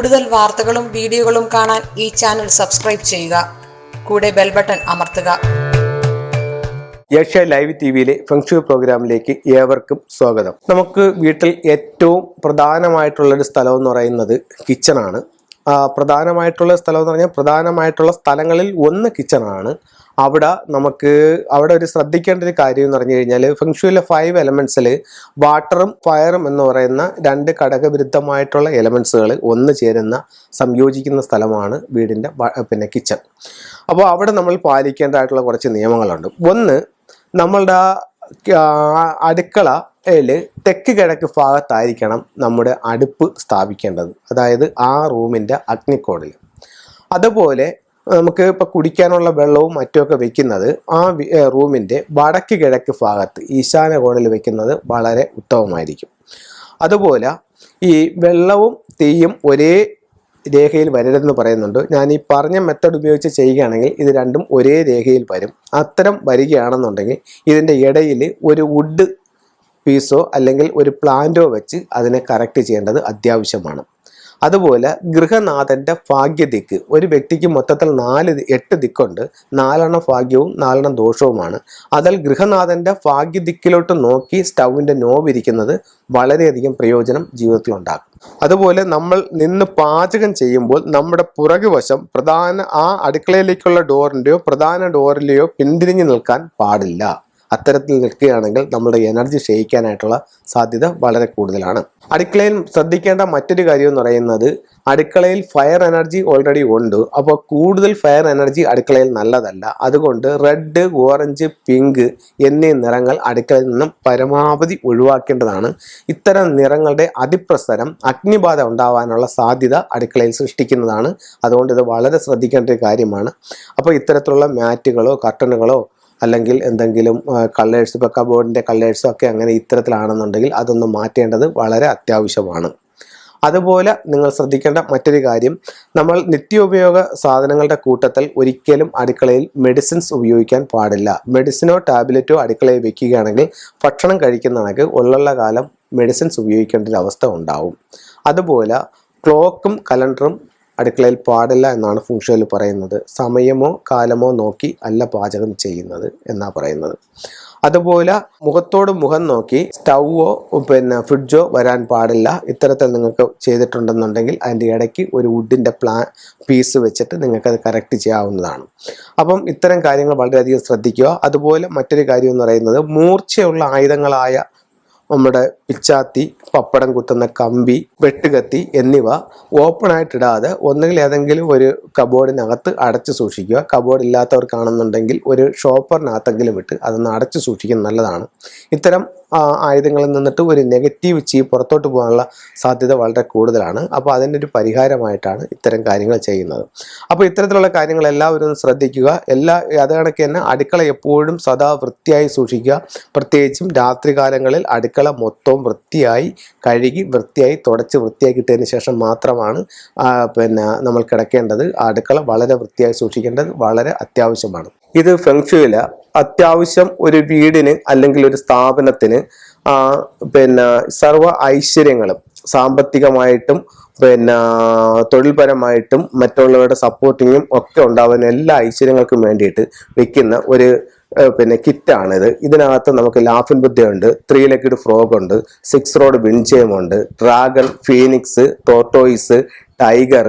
കൂടുതൽ വാർത്തകളും വീഡിയോകളും കാണാൻ ഈ ചാനൽ സബ്സ്ക്രൈബ് ചെയ്യുക. കൂടെ ബെൽ ബട്ടൺ അമർത്തുക. ഏഷ്യ ലൈവ് ടി വിയിലെ ഫെങ്ഷു പ്രോഗ്രാമിലേക്ക് ഏവർക്കും സ്വാഗതം. നമുക്ക് വീട്ടിൽ ഏറ്റവും പ്രധാനമായിട്ടുള്ള ഒരു സ്ഥലം എന്ന് പറയുന്നത് കിച്ചണാണ് പ്രധാനമായിട്ടുള്ള സ്ഥലം എന്ന് പറഞ്ഞാൽ പ്രധാനമായിട്ടുള്ള സ്ഥലങ്ങളിൽ ഒന്ന് കിച്ചണാണ് അവിടെ നമുക്ക് അവിടെ ഒരു ശ്രദ്ധിക്കേണ്ട ഒരു കാര്യം എന്ന് പറഞ്ഞു കഴിഞ്ഞാൽ ഫെങ്ഷുയിലെ ഫൈവ് എലമെന്റ്സിൽ വാട്ടറും ഫയറും എന്ന് പറയുന്ന രണ്ട് ഘടകവിരുദ്ധമായിട്ടുള്ള എലമെന്റ്സുകൾ ഒന്ന് ചേരുന്ന സംയോജിക്കുന്ന സ്ഥലമാണ് വീടിന്റെ പിന്നെ കിച്ചൺ അപ്പോൾ അവിടെ നമ്മൾ പാലിക്കേണ്ടതായിട്ടുള്ള കുറച്ച് നിയമങ്ങളുണ്ട്. ഒന്ന് നമ്മളുടെ അടുക്കള അടുക്കളയിൽ തെക്ക് കിഴക്ക് ഭാഗത്തായിരിക്കണം നമ്മുടെ അടുപ്പ് സ്ഥാപിക്കേണ്ടത്. അതായത് ആ റൂമിന്റെ അഗ്നിക്കോടിൽ അതുപോലെ നമുക്ക് ഇപ്പോൾ കുടിക്കാനുള്ള വെള്ളവും മറ്റുമൊക്കെ വെക്കുന്നത് ആ റൂമിന്റെ വടക്ക് കിഴക്ക് ഭാഗത്ത് ഈശാന കോണിൽ വെക്കുന്നത് വളരെ ഉത്തമമായിരിക്കും. അതുപോലെ ഈ വെള്ളവും തീയും ഒരേ രേഖയിൽ വരരുതെന്ന് പറയുന്നുണ്ട്. ഞാൻ ഈ പറഞ്ഞ മെത്തഡ് ഉപയോഗിച്ച് ചെയ്യുകയാണെങ്കിൽ ഇത് രണ്ടും ഒരേ രേഖയിൽ വരും. അത്തരം വരികയാണെന്നുണ്ടെങ്കിൽ ഇതിന്റെ ഇടയിൽ ഒരു വുഡ് പീസോ അല്ലെങ്കിൽ ഒരു പ്ലാന്റോ വെച്ച് അതിനെ കറക്റ്റ് ചെയ്യേണ്ടത് അത്യാവശ്യമാണ്. അതുപോലെ ഗൃഹനാഥന്റെ ഭാഗ്യദിക്ക്. ഒരു വ്യക്തിക്ക് മൊത്തത്തിൽ നാല് എട്ട് ദിക്കുണ്ട്. നാലെണ്ണം ഭാഗ്യവും നാലെണ്ണം ദോഷവുമാണ്. അതിൽ ഗൃഹനാഥന്റെ ഭാഗ്യദിക്കിലോട്ട് നോക്കി സ്റ്റൗവിന്റെ നോവിരിക്കുന്നത് വളരെയധികം പ്രയോജനം ജീവിതത്തിൽ ഉണ്ടാക്കും അതുപോലെ നമ്മൾ നിന്ന് പാചകം ചെയ്യുമ്പോൾ നമ്മുടെ പുറകുവശം പ്രധാന ആ അടുക്കളയിലേക്കുള്ള ഡോറിന്റെയോ പ്രധാന ഡോറിലെയോ പിന്തിരിഞ്ഞു നിൽക്കാൻ പാടില്ല. അത്തരത്തിൽ നിൽക്കുകയാണെങ്കിൽ നമ്മുടെ എനർജി ക്ഷയിക്കാനായിട്ടുള്ള സാധ്യത വളരെ കൂടുതലാണ്. അടുക്കളയിൽ ശ്രദ്ധിക്കേണ്ട മറ്റൊരു കാര്യം എന്ന് പറയുന്നത് അടുക്കളയിൽ ഫയർ എനർജി ഓൾറെഡി ഉണ്ട്. അപ്പോൾ കൂടുതൽ ഫയർ എനർജി അടുക്കളയിൽ നല്ലതല്ല. അതുകൊണ്ട് റെഡ് ഓറഞ്ച് പിങ്ക് എന്നീ നിറങ്ങൾ അടുക്കളയിൽ നിന്നും പരമാവധി ഒഴിവാക്കേണ്ടതാണ്. ഇത്തരം നിറങ്ങളുടെ അതിപ്രസരം അഗ്നിബാധ ഉണ്ടാവാനുള്ള സാധ്യത അടുക്കളയിൽ സൃഷ്ടിക്കുന്നതാണ്. അതുകൊണ്ട് ഇത് വളരെ ശ്രദ്ധിക്കേണ്ട ഒരു കാര്യമാണ്. അപ്പോൾ ഇത്തരത്തിലുള്ള മാറ്റുകളോ കർട്ടനുകളോ അല്ലെങ്കിൽ എന്തെങ്കിലും കളേഴ്സ് ഇപ്പോൾ കബോർഡിന്റെ കളേഴ്സോ ഒക്കെ അങ്ങനെ ഇത്തരത്തിലാണെന്നുണ്ടെങ്കിൽ അതൊന്ന് മാറ്റേണ്ടത് വളരെ അത്യാവശ്യമാണ്. അതുപോലെ നിങ്ങൾ ശ്രദ്ധിക്കേണ്ട മറ്റൊരു കാര്യം നമ്മൾ നിത്യോപയോഗ സാധനങ്ങളുടെ കൂട്ടത്തിൽ ഒരിക്കലും അടുക്കളയിൽ മെഡിസിൻസ് ഉപയോഗിക്കാൻ പാടില്ല. മെഡിസിനോ ടാബ്ലറ്റോ അടുക്കളയിൽ വെക്കുകയാണെങ്കിൽ ഭക്ഷണം കഴിക്കുന്ന കണക്ക് ഉള്ള കാലം മെഡിസിൻസ് ഉപയോഗിക്കേണ്ട ഒരു അവസ്ഥ ഉണ്ടാവും. അതുപോലെ ക്ലോക്കും കലണ്ടറും അടുക്കളയിൽ പാടില്ല എന്നാണ് ഫുങ്ഷയിൽ പറയുന്നത്. സമയമോ കാലമോ നോക്കി അല്ല പാചകം ചെയ്യുന്നത് എന്നാ പറയുന്നത്. അതുപോലെ മുഖത്തോട് മുഖം നോക്കി സ്റ്റൗവോ പിന്നെ ഫ്രിഡ്ജോ വരാൻ പാടില്ല. ഇത്തരത്തിൽ നിങ്ങൾക്ക് ചെയ്തിട്ടുണ്ടെന്നുണ്ടെങ്കിൽ അതിന്റെ ഇടയ്ക്ക് ഒരു വുഡിന്റെ പ്ലാ പീസ് വെച്ചിട്ട് നിങ്ങൾക്കത് കറക്റ്റ് ചെയ്യാവുന്നതാണ്. അപ്പം ഇത്തരം കാര്യങ്ങൾ വളരെയധികം ശ്രദ്ധിക്കുക. അതുപോലെ മറ്റൊരു കാര്യം എന്ന് പറയുന്നത് മൂർച്ചയുള്ള ആയുധങ്ങളായ നമ്മുടെ പിച്ചാത്തി പപ്പടം കുത്തുന്ന കമ്പി വെട്ടുകത്തി എന്നിവ ഓപ്പൺ ആയിട്ട് ഇടാതെ ഒന്നുകിൽ ഏതെങ്കിലും ഒരു കബോർഡിനകത്ത് അടച്ചു സൂക്ഷിക്കുക. കബോർഡ് ഇല്ലാത്തവർക്കാണെന്നുണ്ടെങ്കിൽ ഒരു ഷോപ്പറിനകത്തെങ്കിലും ഇട്ട് അതൊന്ന് അടച്ചു സൂക്ഷിക്കുന്നത് നല്ലതാണ്. ഇത്തരം ആയുധങ്ങളിൽ നിന്നിട്ട് ഒരു നെഗറ്റീവ് ചീ പുറത്തോട്ട് പോകാനുള്ള സാധ്യത വളരെ കൂടുതലാണ്. അപ്പോൾ അതിന്റെ ഒരു പരിഹാരമായിട്ടാണ് ഇത്തരം കാര്യങ്ങൾ ചെയ്യുന്നത്. അപ്പോൾ ഇത്തരത്തിലുള്ള കാര്യങ്ങൾ എല്ലാവരും ശ്രദ്ധിക്കുക. എല്ലാ അത് കണക്ക് തന്നെ അടുക്കള എപ്പോഴും സദാ വൃത്തിയായി സൂക്ഷിക്കുക. പ്രത്യേകിച്ചും രാത്രികാലങ്ങളിൽ അടുക്കള മൊത്തവും വൃത്തിയായി കഴുകി വൃത്തിയായി തുടച്ച് വൃത്തിയാക്കിയിട്ടതിന് ശേഷം മാത്രമാണ് പിന്നെ നമ്മൾ കിടക്കേണ്ടത്. അടുക്കള വളരെ വൃത്തിയായി സൂക്ഷിക്കേണ്ടത് വളരെ അത്യാവശ്യമാണ്. ഇത് ഫെങ്ഷുവില അത്യാവശ്യം ഒരു വീടിന് അല്ലെങ്കിൽ ഒരു സ്ഥാപനത്തിന് പിന്നെ സർവ ഐശ്വര്യങ്ങളും സാമ്പത്തികമായിട്ടും പിന്നെ തൊഴിൽപരമായിട്ടും മറ്റുള്ളവരുടെ സപ്പോർട്ടിങ്ങും ഒക്കെ ഉണ്ടാവുന്ന എല്ലാ ഐശ്വര്യങ്ങൾക്കും വേണ്ടിയിട്ട് വെക്കുന്ന ഒരു പിന്നെ കിറ്റാണിത്. ഇതിനകത്ത് നമുക്ക് ലാഫിൻ ബുദ്ധയുണ്ട് ത്രീ ലെഗഡ് ഫ്രോഗ് ഉണ്ട് സിക്സ് റോഡ് വിൻചയം ഉണ്ട് ഡ്രാഗൺ ഫീനിക്സ് ടോട്ടോയിസ് ടൈഗർ